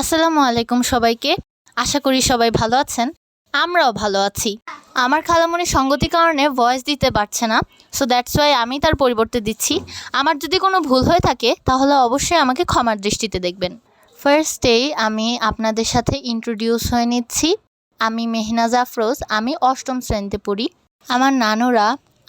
আসসালামু আলাইকুম সবাইকে। আশা করি সবাই ভালো আছেন। আমরাও ভালো আছি। আমার খালামণি সঙ্গতি কারণে ভয়েস দিতে পারছে না সো দ্যাটস ওয়াই আমি তার পরিবর্তে দিচ্ছি। আমার যদি কোনো ভুল হয়ে থাকে, তাহলে অবশ্যই আমাকে ক্ষমার দৃষ্টিতে দেখবেন। ফার্স্টেই আমি আপনাদের সাথে ইন্ট্রোডিউস হয়ে নিচ্ছি। আমি মেহনাজ আফরোজ, আমি অষ্টম শ্রেণীতে পড়ি। আমার নানুরা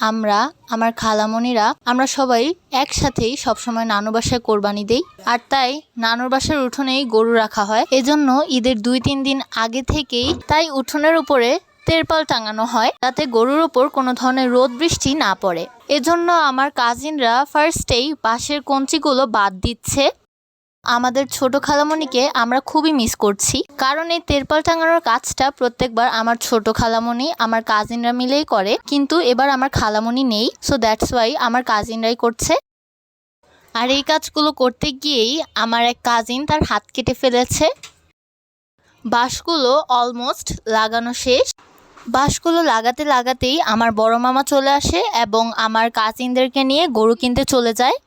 আমরা, আমার খালামণিরা, আমরা সবাই একসাথেই সবসময় নানু বাসায় কোরবানি দেই। আর তাই নানুর বাসার উঠোনেই গরু রাখা হয়। এজন্য ঈদের দুই তিন দিন আগে থেকেই তাই উঠোনের উপরে তেরপাল টাঙানো হয়, যাতে গরুর ওপর কোনো ধরনের রোদ বৃষ্টি না পড়ে। এজন্য আমার কাজিনরা ফার্স্টেই বাঁশের কঞ্চিগুলো বাদ দিচ্ছে। আমাদের ছোট খালামণিকে আমরা খুবই মিস করছি। কারণ এই তেরপাল টাঙানোর কাজটা প্রত্যেকবার আমার ছোট খালামণি, আমার কাজিনরা মিলেই করে। কিন্তু এবার আমার খালামণি নেই সো দ্যাটস ওয়াই আমার কাজিনরাই করছে। আর এই কাজগুলো করতে গিয়েই আমার এক কাজিন তার হাত কেটে ফেলেছে। বাঁশগুলো অলমোস্ট লাগানো শেষ। বাঁশগুলো লাগাতে লাগাতেই আমার বড় মামা চলে আসে এবং আমার কাজিনদেরকে নিয়ে গরু কিনতে চলে যায়।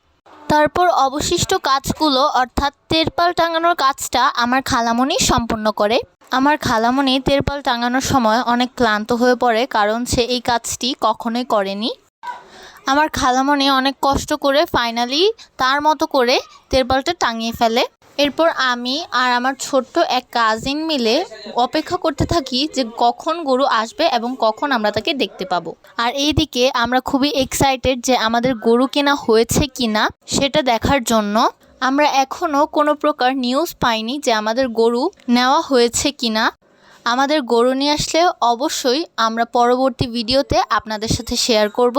তারপর অবশিষ্ট কাজগুলো, অর্থাৎ তেরপাল টাঙানোর কাজটা আমার খালামণি সম্পূর্ণ করে। আমার খালামণি তেরপাল টাঙানোর সময় অনেক ক্লান্ত হয়ে পড়ে, কারণ সে এই কাজটি কখনোই করেনি। আমার খালামণি অনেক কষ্ট করে ফাইনালি তার মতো করে তেরপালটা টাঙিয়ে ফেলে। এরপর আমি আর আমার ছোট্ট এক কাজিন মিলে অপেক্ষা করতে থাকি যে কখন গরু আসবে এবং কখন আমরা তাকে দেখতে পাবো। আর এইদিকে আমরা খুবই এক্সাইটেড যে আমাদের গরু কেনা হয়েছে কিনা সেটা দেখার জন্য। আমরা এখনও কোনো প্রকার নিউজ পাইনি যে আমাদের গরু নেওয়া হয়েছে কিনা। আমাদের গরু নিয়ে আসলে অবশ্যই আমরা পরবর্তী ভিডিওতে আপনাদের সাথে শেয়ার করব।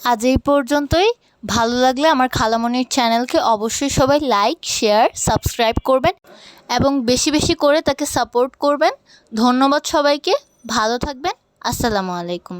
আজ এই পর্যন্তই। ভালো লাগলে আমার খালামণির চ্যানেলকে অবশ্যই সবাই লাইক, শেয়ার, সাবস্ক্রাইব করবেন এবং বেশি বেশি করে তাকে সাপোর্ট করবেন। ধন্যবাদ সবাইকে। ভালো থাকবেন। আসসালামু আলাইকুম।